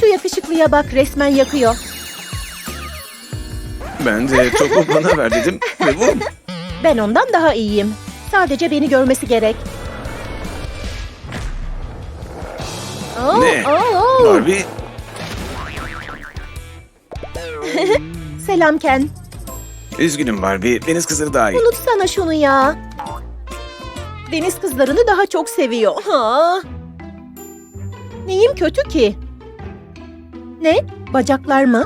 Şu yakışıklıya bak resmen yakıyor. Ben de topu bana ver dedim ve bu. Ben ondan daha iyiyim. Sadece beni görmesi gerek. Oo, Ne? oo, oo. Barbie Selam Ken. üzgünüm Barbie. Deniz kızları daha iyi. Unutsana şunu ya. Deniz kızlarını daha çok seviyor. Ha. Neyim kötü ki? Ne? Bacaklar mı?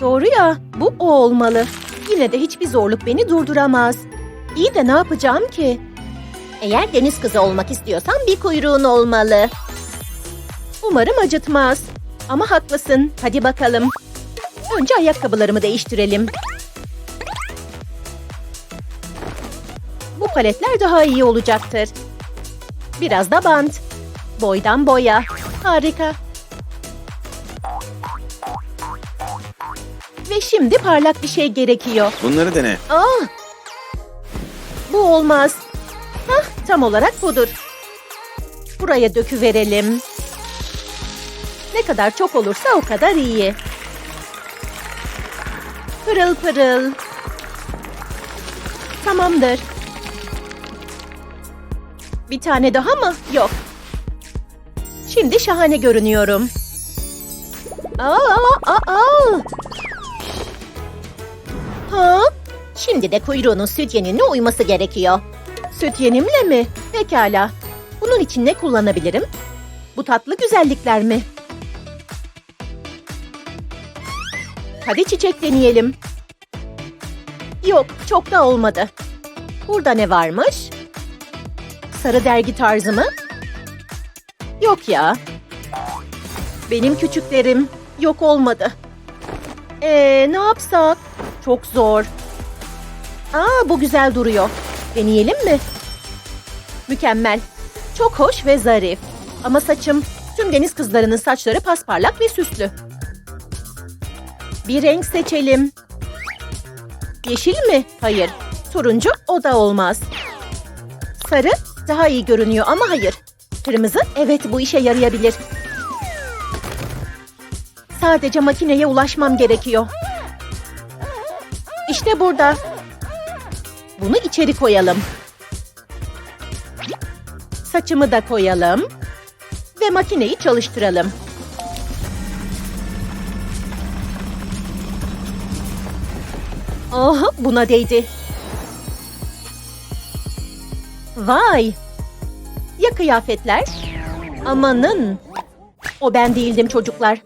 Doğru ya, bu o olmalı. Yine de hiçbir zorluk beni durduramaz. İyi de ne yapacağım ki? Eğer deniz kızı olmak istiyorsan bir kuyruğun olmalı. Umarım acıtmaz. Ama haklısın. Hadi bakalım. Önce ayakkabılarımı değiştirelim. Bu paletler daha iyi olacaktır. Biraz da bant. Boydan boya. Harika. Şimdi parlak bir şey gerekiyor. Bunları dene. Aa! Bu olmaz. Hah, tam olarak budur. Buraya döküverelim. Ne kadar çok olursa o kadar iyi. Pırıl pırıl. Tamamdır. Bir tane daha mı? Yok. Şimdi şahane görünüyorum. Aa, aa, aa. Ha? Şimdi de kuyruğunun süt yenine uyması gerekiyor. Süt yenimle mi? Pekala. Bunun için ne kullanabilirim? Bu tatlı güzellikler mi? Hadi çiçek deneyelim. Yok, çok da olmadı. Burada ne varmış? Sarı dergi tarzı mı? Yok ya. Benim küçüklerim yok olmadı. Ee, ne yapsak? Çok zor. Aa, bu güzel duruyor. Deneyelim mi? Mükemmel. Çok hoş ve zarif. Ama saçım, tüm deniz kızlarının saçları pasparlak ve süslü. Bir renk seçelim. Yeşil mi? Hayır. Turuncu o da olmaz. Sarı daha iyi görünüyor ama hayır. Kırmızı evet bu işe yarayabilir. Sadece makineye ulaşmam gerekiyor. İşte burada. Bunu içeri koyalım. Saçımı da koyalım. Ve makineyi çalıştıralım. Oh, buna değdi. Vay! Ya kıyafetler? Amanın! O ben değildim çocuklar.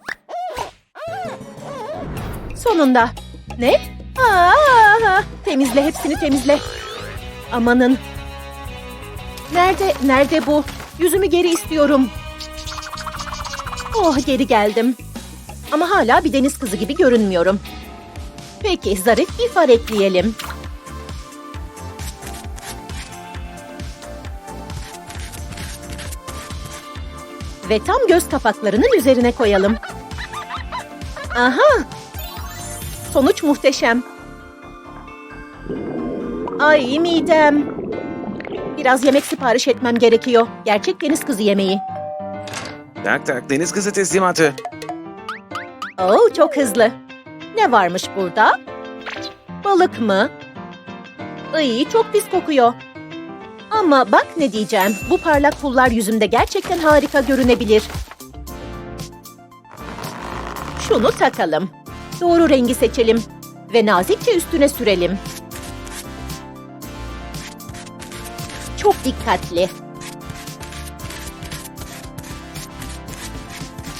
Sonunda. Ne? Aa, temizle hepsini temizle. Amanın. Nerede, nerede bu? Yüzümü geri istiyorum. Oh geri geldim. Ama hala bir deniz kızı gibi görünmüyorum. Peki zarif bir far ekleyelim. Ve tam göz kapaklarının üzerine koyalım. Aha! Sonuç muhteşem. Ay midem. Biraz yemek sipariş etmem gerekiyor. Gerçek deniz kızı yemeği. Tak tak deniz kızı teslimatı. Oo çok hızlı. Ne varmış burada? Balık mı? Ay çok pis kokuyor. Ama bak ne diyeceğim. Bu parlak pullar yüzümde gerçekten harika görünebilir. Şunu takalım. Doğru rengi seçelim. Ve nazikçe üstüne sürelim. Çok dikkatli.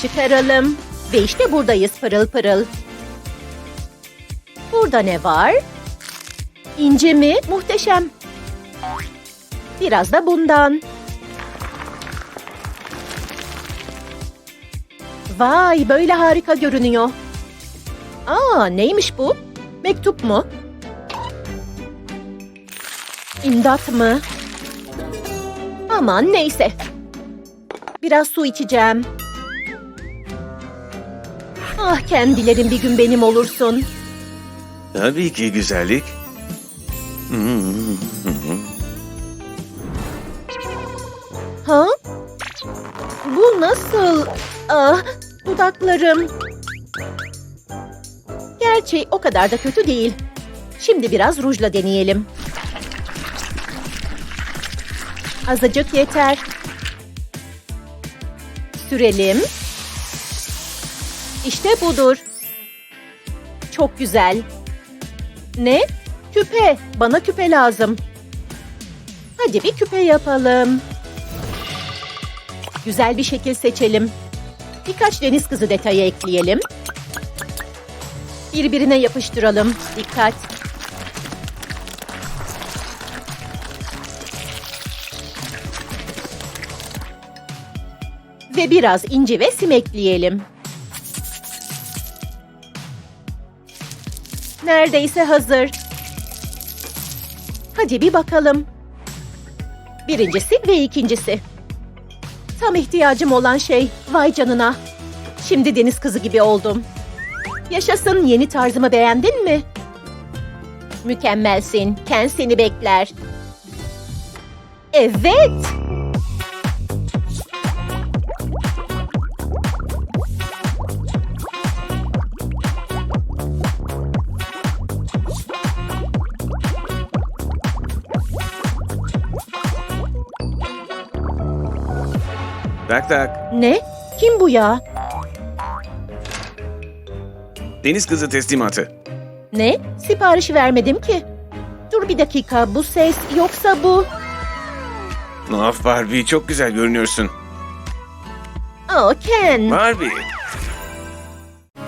Çıkaralım. Ve işte buradayız pırıl pırıl. Burada ne var? İnce mi? Muhteşem. Biraz da bundan. Vay böyle harika görünüyor. Aa neymiş bu? Mektup mu? İmdat mı? Aman neyse. Biraz su içeceğim. Ah kendilerin bir gün benim olursun. Tabii ki güzellik. Ha? Bu nasıl? nasıl? Ah, dudaklarım. Gerçi o kadar da kötü değil. Şimdi biraz rujla deneyelim. Azıcık yeter. Sürelim. İşte budur. Çok güzel. Ne? Küpe. Bana küpe lazım. Hadi bir küpe yapalım. Güzel bir şekil seçelim. Birkaç deniz kızı detayı ekleyelim. Birbirine yapıştıralım. Dikkat. Ve biraz inci ve sim ekleyelim. Neredeyse hazır. Hadi bir bakalım. Birincisi ve ikincisi. Tam ihtiyacım olan şey. Vay canına. Şimdi deniz kızı gibi oldum. Yaşasın yeni tarzımı beğendin mi? Mükemmelsin. Ken seni bekler. Evet. Tak tak. Ne? Kim bu ya? Deniz kızı teslimatı. Ne? Sipariş vermedim ki. Dur bir dakika. Bu ses yoksa bu... Of Barbie çok güzel görünüyorsun. Oh Ken. Barbie.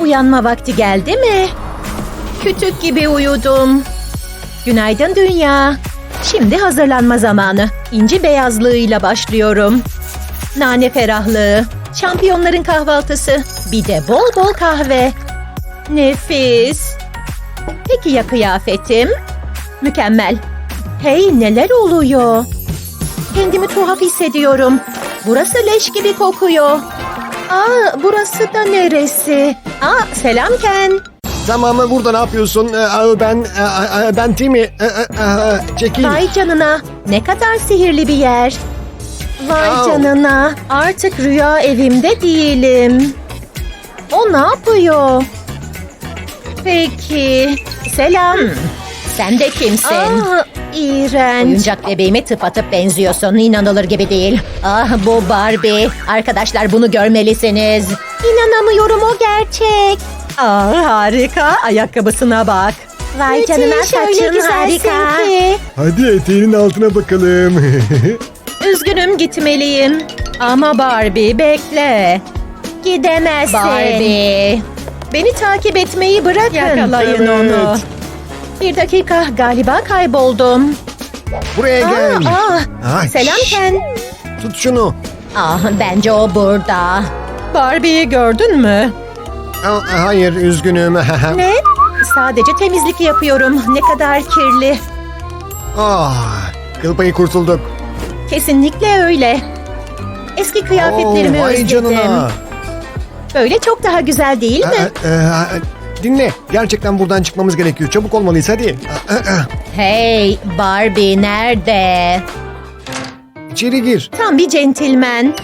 Uyanma vakti geldi mi? Kütük gibi uyudum. Günaydın dünya. Şimdi hazırlanma zamanı. İnci beyazlığıyla başlıyorum. Nane ferahlığı, şampiyonların kahvaltısı, bir de bol bol kahve. Nefis. Peki ya kıyafetim? Mükemmel. Hey neler oluyor? Kendimi tuhaf hissediyorum. Burası leş gibi kokuyor. Aa, burası da neresi? Aa, selam Ken. Tamam burada ne yapıyorsun? Ee, Ben e, e, ben Timmy. Ee, e, e, Çekil. Vay canına. Ne kadar sihirli bir yer. Vay Au. canına. Artık rüya evimde değilim. O ne yapıyor? Peki. Selam. Sen de kimsin? Aa, iğrenç. Oyuncak bebeğime tıpatıp benziyorsun. İnanılır gibi değil. Ah bu Barbie. Arkadaşlar bunu görmelisiniz. İnanamıyorum o gerçek. Aa, harika. Ayakkabısına bak. Vay canına saçın harika. Ki. Hadi eteğinin altına bakalım. Üzgünüm gitmeliyim. Ama Barbie bekle. Gidemezsin. Barbie. Beni takip etmeyi bırakın. Yakalayın Evet. onu. Bir dakika galiba kayboldum. Buraya gel. Aa, aa. Ay, Selam şşş, Ken. Tut şunu. Ah bence o burada. Barbie'yi gördün mü? Aa, Hayır üzgünüm. Ne? Sadece temizlik yapıyorum. Ne kadar kirli. ah, kıl payı kurtulduk. Kesinlikle öyle. Eski kıyafetlerimi Oo, vay özledim. canına. Böyle çok daha güzel değil mi? Ee, e, dinle. Gerçekten buradan çıkmamız gerekiyor. Çabuk olmalıyız hadi. Ee, e, Hey Barbie nerede? İçeri gir. Tam bir centilmen.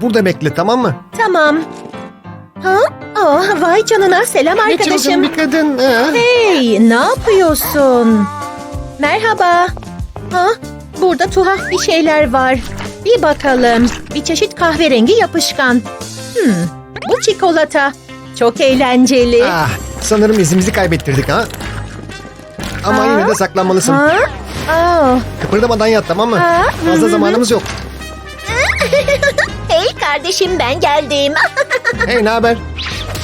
Burada bekle tamam mı? Tamam. Ha? Aa, vay canına selam Ne çılgın arkadaşım. bir kadın. Hey ne yapıyorsun? Merhaba. Ha? Burada tuhaf bir şeyler var. Bir bakalım. Bir çeşit kahverengi yapışkan. Hmm, bu çikolata. Çok eğlenceli. Ah, sanırım izimizi kaybettirdik ha. Ama Aa. yine de saklanmalısın. Ha? Aa. Kıpırdamadan yat tamam mı? Aa, hı Fazla zamanımız yok. Hey kardeşim ben geldim. Hey ne haber?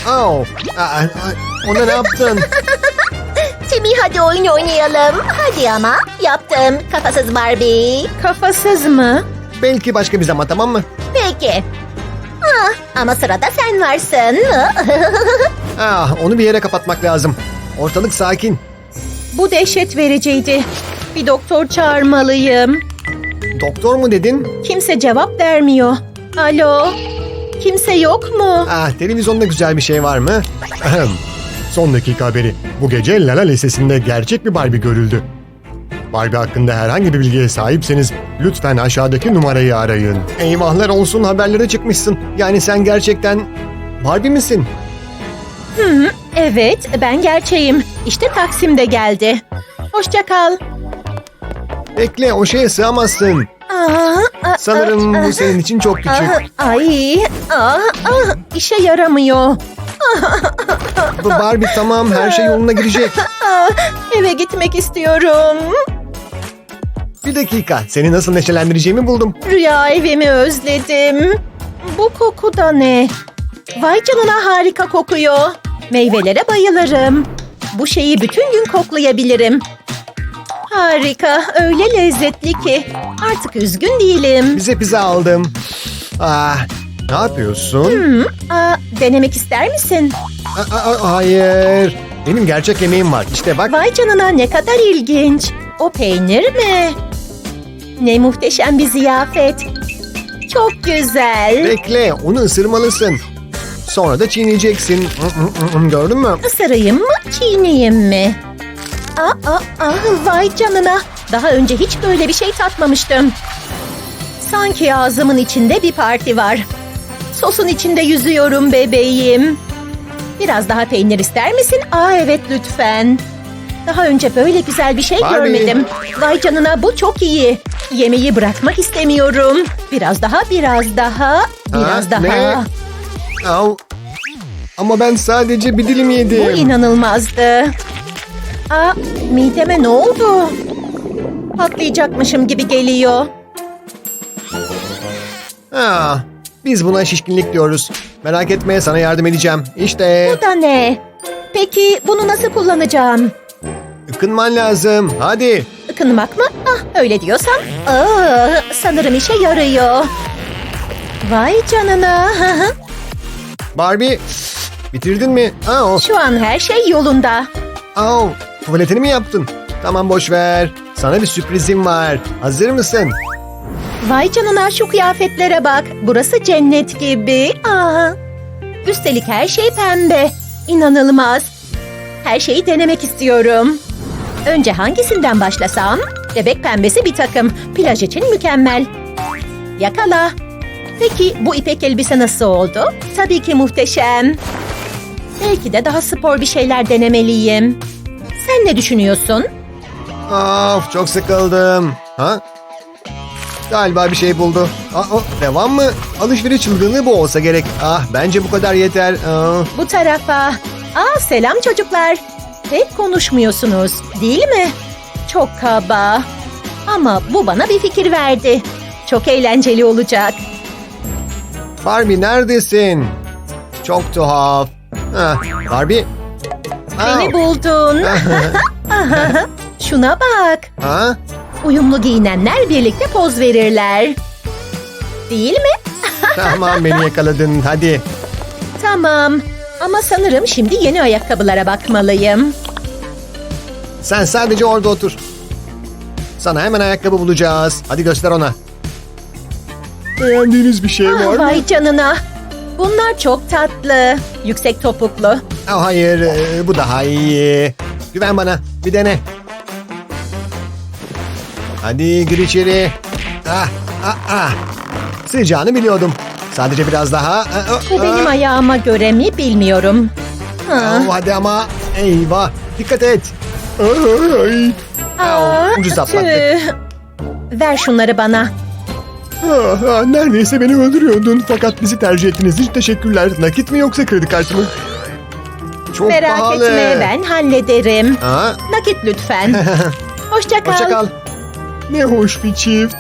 Aa, aa, ona ne yaptın? Timmy hadi oyun oynayalım. Hadi ama. Yaptım. Kafasız Barbie. Kafasız mı? Belki başka bir zaman tamam mı? Peki. Ah, ama sırada sen varsın. Ah, onu bir yere kapatmak lazım. Ortalık sakin. Bu dehşet vericiydi. Bir doktor çağırmalıyım. Doktor mu dedin? Kimse cevap vermiyor. Alo? Kimse yok mu? Ah, televizyonda güzel bir şey var mı? Son dakika haberi. Bu gece Lala Lisesi'nde gerçek bir Barbie görüldü. Barbie hakkında herhangi bir bilgiye sahipseniz lütfen aşağıdaki numarayı arayın. Eyvahlar olsun haberlere çıkmışsın. Yani sen gerçekten Barbie misin? Evet, ben gerçeğim. İşte Taksim de geldi. Hoşça kal. Bekle o şeye sığamazsın. Aa, aa, Sanırım aa, bu senin için çok küçük. Ay, işe yaramıyor. Bu Barbie tamam her şey yoluna girecek. Eve gitmek istiyorum. Bir dakika seni nasıl neşelendireceğimi buldum. Rüya evimi özledim. Bu koku da ne? Vay canına harika kokuyor. Meyvelere bayılırım. Bu şeyi bütün gün koklayabilirim. Harika, öyle lezzetli ki. Artık üzgün değilim. Bize pizza aldım. Ah, ne yapıyorsun? Hmm, aa, denemek ister misin? Aa, aa, hayır. Benim gerçek yemeğim var. İşte bak. Vay canına ne kadar ilginç. O peynir mi? Ne muhteşem bir ziyafet. Çok güzel. Bekle onu ısırmalısın. Sonra da çiğneyeceksin. Gördün mü? Isırayım mı, çiğneyim mi? Aa, aa, aa, vay canına. Daha önce hiç böyle bir şey tatmamıştım. Sanki ağzımın içinde bir parti var. Sosun içinde yüzüyorum bebeğim. Biraz daha peynir ister misin? Aa evet lütfen. Daha önce böyle güzel bir şey Barbie. görmedim. Vay canına bu çok iyi. Yemeği bırakmak istemiyorum. Biraz daha, biraz daha, biraz Ha, daha. ne? Au. Ama ben sadece bir dilim yedim. Bu inanılmazdı. Aa, mideme ne oldu? Patlayacakmışım gibi geliyor. Ha, biz buna şişkinlik diyoruz. Merak etme sana yardım edeceğim. İşte Bu da ne? Peki bunu nasıl kullanacağım? Ikınman lazım. Hadi. Ikınmak mı? Ah öyle diyorsan. Aa, sanırım işe yarıyor. Vay canına. Barbie bitirdin mi? Au. Şu an her şey yolunda. Au. Tuvaletini mi yaptın? Tamam boş ver. Sana bir sürprizim var. Hazır mısın? Vay canına şu kıyafetlere bak. Burası cennet gibi. Aa. Üstelik her şey pembe. İnanılmaz. Her şeyi denemek istiyorum. Önce hangisinden başlasam? Bebek pembesi bir takım. Plaj için mükemmel. Yakala. Peki bu ipek elbise nasıl oldu? Tabii ki muhteşem. Belki de daha spor bir şeyler denemeliyim. Sen ne düşünüyorsun? Of çok sıkıldım. Ha? Galiba bir şey buldu. Aa, o, devam mı? Alışveriş çılgınlığı bu olsa gerek. Ah bence bu kadar yeter. Aa, Bu tarafa. Aa selam çocuklar. Pek konuşmuyorsunuz değil mi? Çok kaba. Ama bu bana bir fikir verdi. Çok eğlenceli olacak. Barbie neredesin? Çok tuhaf. Ha, Barbie. Beni Au. buldun. Şuna bak. Ha? Uyumlu giyinenler birlikte poz verirler. Değil mi? Tamam beni yakaladın hadi. Tamam. Ama sanırım şimdi yeni ayakkabılara bakmalıyım. Sen sadece orada otur. Sana hemen ayakkabı bulacağız. Hadi göster ona. Beğendiğiniz bir şey Ah, vay canına. Bunlar çok tatlı. Yüksek topuklu. Oh, hayır e, bu daha iyi. Güven bana bir dene. Hadi gir içeri. Ah, ah, ah. Sıcağını biliyordum. Sadece biraz daha. Ah, ah, Bu benim ah. ayağıma göre mi bilmiyorum. Ha. Hadi ama. Eyvah. Dikkat et. Ay. Aa, ucuz atlattık. Ver şunları bana. Ah, neredeyse beni öldürüyordun. Fakat bizi tercih ettiğiniz için teşekkürler. Nakit mi yoksa kredi kartı mı? Çok Merak pahalı. etme ben hallederim. Ha? Nakit lütfen. Hoşça kal. Hoşça kal. Ne hoş bir çift.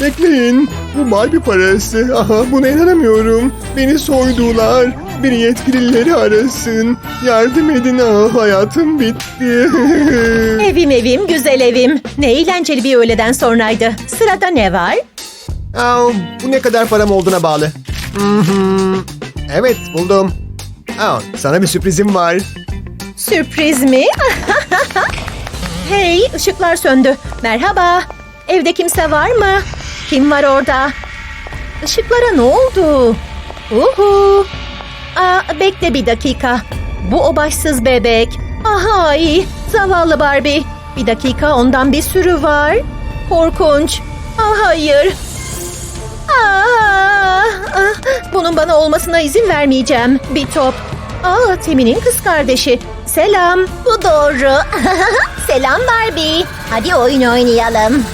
Bekleyin. Bu Barbie parası. Aha, buna inanamıyorum. Beni soydular. Beni yetkilileri arasın. Yardım edin. Ah, hayatım bitti. Evim evim güzel evim. Ne eğlenceli bir öğleden sonraydı. Sırada ne var? Aa, bu ne kadar param olduğuna bağlı. Mhm. Evet buldum. Aa, sana bir sürprizim var. Sürpriz mi? hey ışıklar söndü. Merhaba. Evde kimse var mı? Kim var orada? Işıklara ne oldu? Uhu. Aa, bekle bir dakika. Bu o başsız bebek. Aha iyi. Zavallı Barbie. Bir dakika ondan bir sürü var. Korkunç. Ah hayır. Ah, bunun bana olmasına izin vermeyeceğim. Bir top. Aa, Timmy'nin kız kardeşi. Selam. Bu doğru. Selam Barbie. Hadi oyun oynayalım.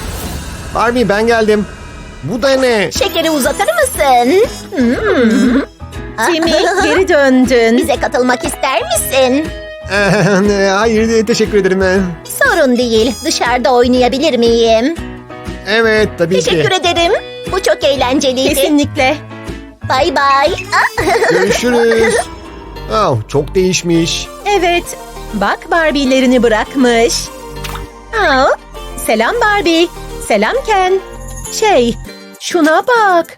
Barbie ben geldim. Bu da ne? Şekeri uzatır mısın? Hmm. Timmy geri döndün. Bize katılmak ister misin? Ee, Hayır teşekkür ederim. Sorun değil. Dışarıda oynayabilir miyim? Evet tabii Teşekkür ederim. Bu çok eğlenceliydi. Kesinlikle. Bay bay. Görüşürüz. Oh, çok değişmiş. Evet. Bak Barbie'lerini bırakmış. Aa, selam Barbie. Selam Ken. Şey, şuna bak.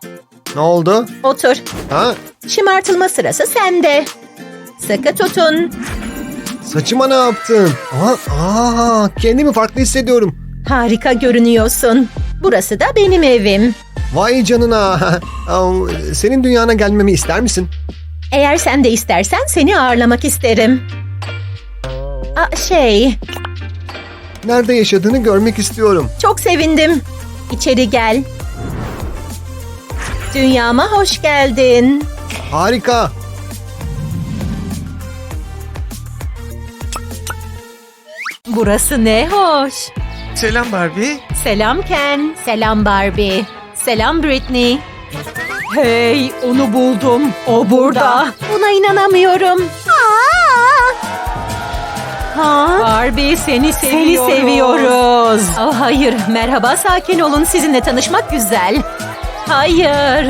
Ne oldu? Otur. Ha? Şımartılma sırası sende. Sıkı tutun. Saçıma ne yaptın? Aa, aa, kendimi farklı hissediyorum. Harika görünüyorsun. Burası da benim evim. Vay canına. Senin dünyana gelmemi ister misin? Eğer sen de istersen seni ağırlamak isterim. Aa, şey, Nerede yaşadığını görmek istiyorum. çok sevindim. İçeri gel. Dünyama hoş geldin. Harika. Burası ne hoş. Selam Barbie. Selam Ken. Selam Barbie. Selam Britney. Hey, onu buldum. O burada. Buna inanamıyorum. Ha? Barbie seni seviyoruz. Seni seviyoruz. Oh, hayır, merhaba sakin olun. Sizinle tanışmak güzel. Hayır.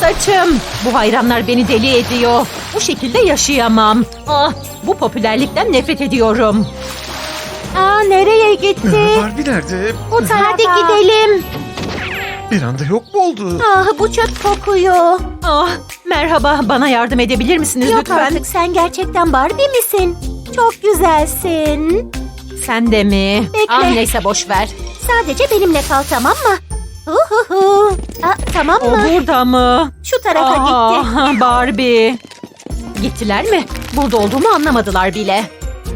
Saçım. Bu hayranlar beni deli ediyor. Bu şekilde yaşayamam. Ah, bu popülerlikten nefret ediyorum. Aa, nereye gitti? Barbie nerede? Bu gidelim. Bir anda yok mu oldu? Ah bu çöp kokuyor. Ah merhaba bana yardım edebilir misiniz Yok lütfen? artık sen gerçekten Barbie misin? Çok güzelsin. Sen de mi? Bekle. Ah neyse boş ver. Sadece benimle kal tamam mı? Uhuhu. Aa, tamam O mı? burada mı? Şu tarafa gitti. Ah Barbie. Gittiler mi? Burada olduğumu anlamadılar bile.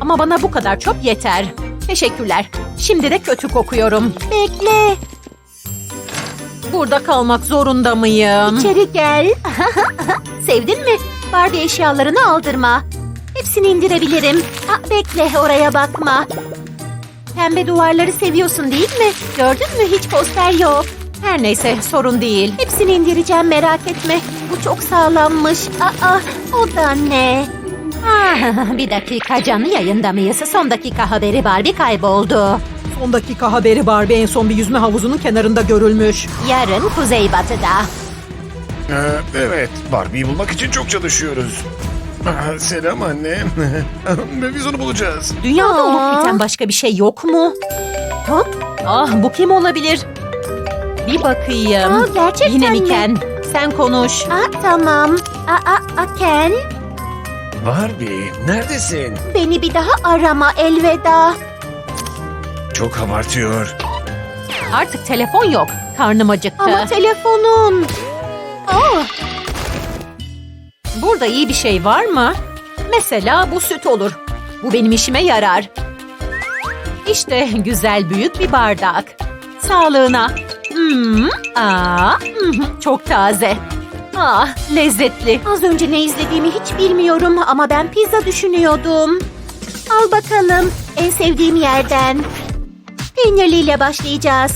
Ama bana bu kadar çöp yeter. Teşekkürler. Şimdi de kötü kokuyorum. Bekle. Burada kalmak zorunda mıyım? İçeri gel. Sevdin mi? Barbie eşyalarını aldırma. Hepsini indirebilirim. Aa, bekle oraya bakma. Pembe duvarları seviyorsun değil mi? Gördün mü hiç poster yok. Her neyse sorun değil. Hepsini indireceğim merak etme. Bu çok sağlammış. Aa, o da ne? Ah, bir dakika canlı yayında mıyız? Son dakika haberi Barbie kayboldu. Son dakika haberi Barbie en son bir yüzme havuzunun kenarında görülmüş. Yarın kuzeybatıda. Ee, evet, Barbie'yi bulmak için çok çalışıyoruz. Aa, selam anne. Biz onu bulacağız. Dünyada Aa. olup biten başka bir şey yok mu? Hop. Ah bu kim olabilir? Bir bakayım. Aa, gerçekten Yine mi mi? Ken? Sen konuş. Aa, tamam. Aa, aa, Ken, Barbie, neredesin? beni bir daha arama elveda. Çok abartıyor. Artık telefon yok. Karnım acıktı. Ama telefonun. Aa. Burada iyi bir şey var mı? Mesela bu süt olur. Bu benim işime yarar. İşte güzel büyük bir bardak. Sağlığına. Hmm, aa, hmm, çok taze. Ah, lezzetli. Az önce ne izlediğimi hiç bilmiyorum ama ben pizza düşünüyordum. Al bakalım en sevdiğim yerden. Peynirliyle başlayacağız.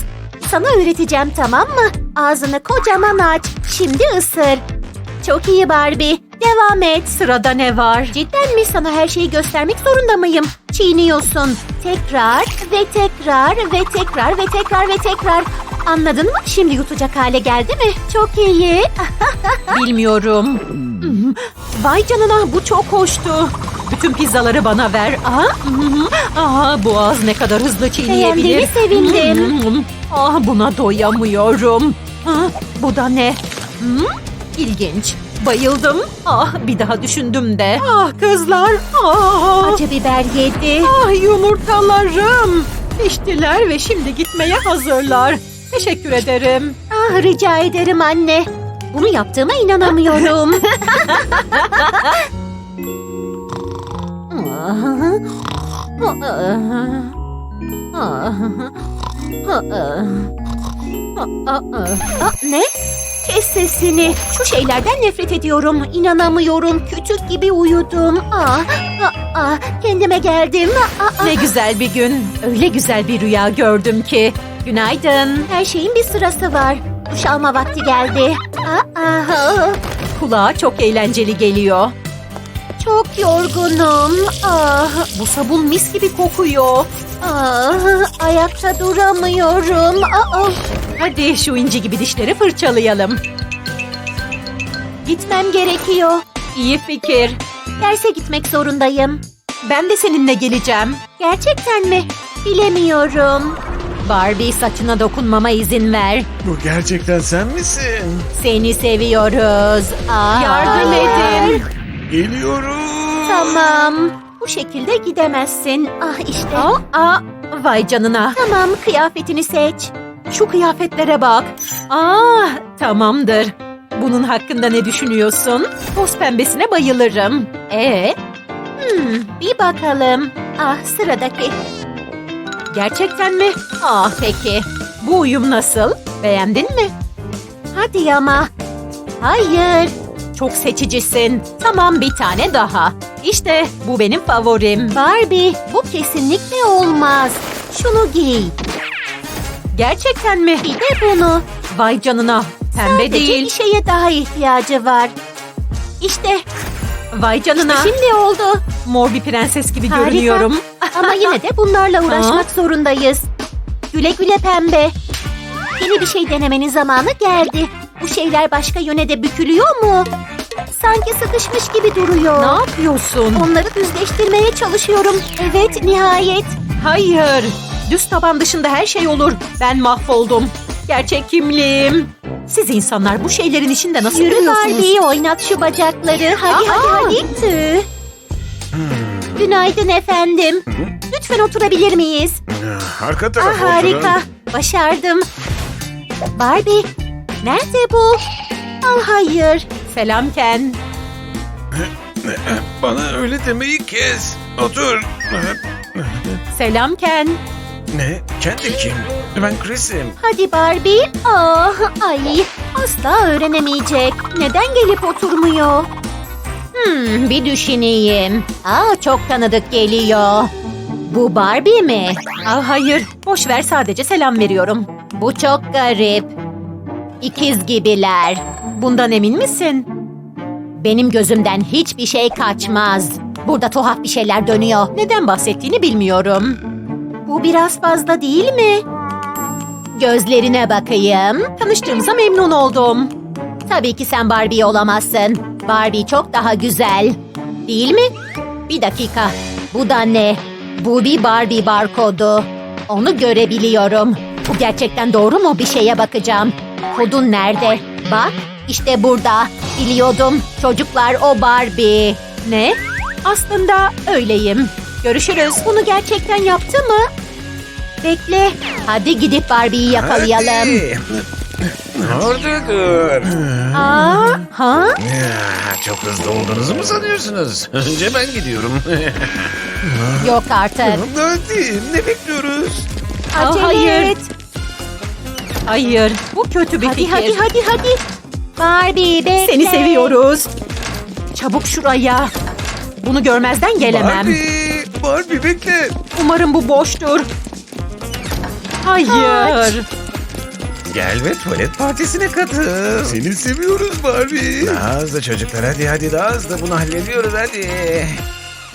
Sana öğreteceğim tamam mı? Ağzını kocaman aç. Şimdi ısır. Çok iyi Barbie. Devam et. Sırada ne var? Cidden mi sana her şeyi göstermek zorunda mıyım? Çiğniyorsun. Tekrar ve tekrar ve tekrar ve tekrar ve tekrar. Anladın mı? Şimdi yutacak hale geldi mi? Çok iyi. Bilmiyorum. Vay canına bu çok hoştu. Bütün pizzaları bana ver. Hmm, aha boğaz ne kadar hızlı çiğneyebilir. Beğendiğine sevindim. Ah buna doyamıyorum. Ah, bu da ne? Hmm, İlginç. Bayıldım. Ah bir daha düşündüm de. Ah kızlar. Ah, Acı biber yedi. ah yumurtalarım. Piştiler ve şimdi gitmeye hazırlar. Teşekkür ederim. Ah rica ederim anne. Bunu yaptığıma inanamıyorum. Ne? Kes sesini. Şu şeylerden nefret ediyorum. İnanamıyorum. Kütük gibi uyudum. Aa, aa, aa, kendime geldim. Aa, aa. Ne güzel bir gün. Öyle güzel bir rüya gördüm ki. Günaydın. Her şeyin bir sırası var. Duş alma vakti geldi. Aa, aa, Kulağa çok eğlenceli geliyor. Çok yorgunum. Aa, Bu sabun mis gibi kokuyor. aa, ayakta duramıyorum. Aa, Hadi şu inci gibi dişleri fırçalayalım. gitmem gerekiyor. İyi fikir. Derse gitmek zorundayım. Ben de seninle geleceğim. Gerçekten mi? Bilemiyorum. Barbie saçına dokunmama izin ver. Bu gerçekten sen misin? Seni seviyoruz. Aa, yardım Hayır. edin. Geliyorum. Tamam. Bu şekilde gidemezsin. Ah işte. Aa, aa, vay canına. Tamam kıyafetini seç. Şu kıyafetlere bak. Aa, tamamdır. Bunun hakkında ne düşünüyorsun? Toz pembesine bayılırım. E, Hmm, bir bakalım. Ah sıradaki. gerçekten mi? Ah peki. Bu uyum nasıl? Beğendin mi? Hadi ama. Hayır. Çok seçicisin. Tamam bir tane daha. İşte bu benim favorim. Barbie bu kesinlikle olmaz. Şunu giy. Gerçekten mi? Bir de bunu. Vay canına. Pembe Sadece değil. bir şeye daha ihtiyacı var. İşte Vay canına. şimdi oldu. Mor bir prenses gibi Harika. görünüyorum. Ama yine de bunlarla uğraşmak zorundayız. Güle güle pembe. Yeni bir şey denemenin zamanı geldi. Bu şeyler başka yöne de bükülüyor mu? Sanki sıkışmış gibi duruyor. Ne yapıyorsun? Onları düzleştirmeye çalışıyorum. Evet nihayet. Hayır. Düz taban dışında her şey olur. Ben mahvoldum. Gerçek kimliğim. Siz insanlar bu şeylerin içinde nasıl Yürü yürüyorsunuz? Barbie oynat şu bacakları. Hadi Aa! hadi hadi. Tüh. Günaydın efendim. Lütfen oturabilir miyiz? Ah, Arka Ah, tarafa harika. oturun. Başardım. Barbie, nerede bu? Ah hayır. Selam Ken. Bana öyle demeyi kes. Otur. Selam Ken. Ne? Kendi kim? Ben Chris'im. Hadi Barbie. Ah, ay. Asla öğrenemeyecek. Neden gelip oturmuyor? Hmm, bir düşüneyim. Aa, çok tanıdık geliyor. Bu Barbie mi? Aa, hayır. Boş ver sadece selam veriyorum. Bu çok garip. İkiz gibiler. Bundan emin misin? Benim gözümden hiçbir şey kaçmaz. Burada tuhaf bir şeyler dönüyor. Neden bahsettiğini bilmiyorum. Bu biraz fazla değil mi? Gözlerine bakayım. Tanıştığımıza memnun oldum. Tabii ki sen Barbie olamazsın. Barbie çok daha güzel. Değil mi? Bir dakika. Bu da ne? Bu bir Barbie barkodu. Onu görebiliyorum. Bu gerçekten doğru mu? Bir şeye bakacağım. Kodun nerede? Bak, işte burada. Biliyordum. Çocuklar o Barbie. Ne? Aslında öyleyim. Görüşürüz. Bunu gerçekten yaptı mı? Bekle. Hadi gidip Barbie'yi yakalayalım. Hadi. Orada dur. Aa, ha? Ya, çok hızlı olduğunuzu mu sanıyorsunuz? Önce ben gidiyorum. Yok artık. Hadi ne bekliyoruz? Aa, Acele hayır. et. Hayır, bu kötü bir Hadi fikir. hadi hadi hadi. Barbie bekle. Seni seviyoruz. Çabuk şuraya. Bunu görmezden gelemem. Barbie, Barbie bekle. Umarım bu boştur. Hayır. Gel ve tuvalet partisine katıl. Seni seviyoruz Barbie. Daha hızlı çocuklar hadi hadi daha hızlı bunu hallediyoruz hadi.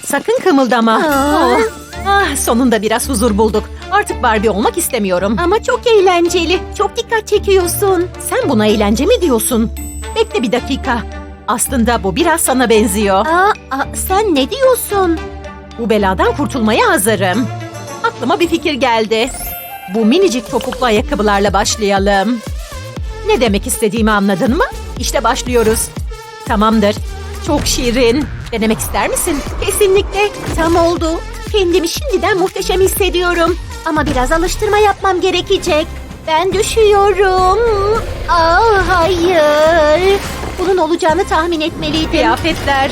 Sakın kımıldama. Aa. Oh. Ah, sonunda biraz huzur bulduk. Artık Barbie olmak istemiyorum. Ama çok eğlenceli. Çok dikkat çekiyorsun. Sen buna eğlence mi diyorsun? Bekle bir dakika. Aslında bu biraz sana benziyor. Aa, aa, sen ne diyorsun? Bu beladan kurtulmaya hazırım. Aklıma bir fikir geldi. Bu minicik topuklu ayakkabılarla başlayalım. Ne demek istediğimi anladın mı? İşte başlıyoruz. Tamamdır. Çok şirin. Denemek ister misin? Kesinlikle tam oldu. Kendimi şimdiden muhteşem hissediyorum. Ama biraz alıştırma yapmam gerekecek. Ben düşüyorum. Aa, hayır. Bunun olacağını tahmin etmeliydim. Kıyafetler.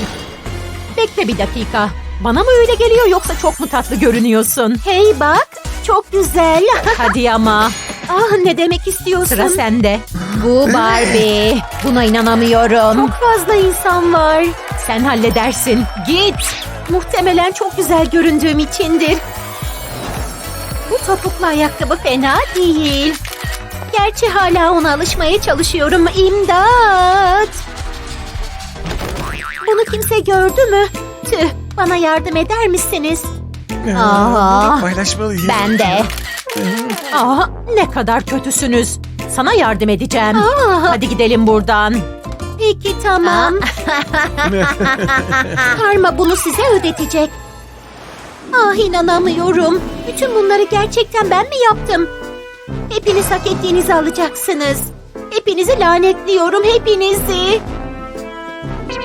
Bekle bir dakika. Bana mı öyle geliyor yoksa çok mu tatlı görünüyorsun? Hey bak, çok güzel. Hadi ama. ah ne demek istiyorsun? Sıra sende. Bu Barbie. Buna inanamıyorum. Çok fazla insan var. Sen halledersin. Git. Muhtemelen çok güzel göründüğüm içindir. Bu topuklu ayakkabı fena değil. Gerçi hala ona alışmaya çalışıyorum. İmdat! Bunu kimse gördü mü? Tüh, bana yardım eder misiniz? Aha. Bunu paylaşmalıyız. Ben de. Aa, ne kadar kötüsünüz. Sana yardım edeceğim. Aa, Hadi gidelim buradan. peki tamam. Karma bunu size ödetecek. Ah inanamıyorum. Bütün bunları gerçekten ben mi yaptım? Hepiniz hak ettiğinizi alacaksınız. Hepinizi lanetliyorum, hepinizi.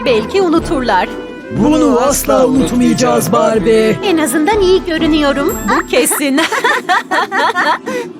Belki unuturlar. Bunu asla unutmayacağız Barbie. En azından iyi görünüyorum. Bu kesin.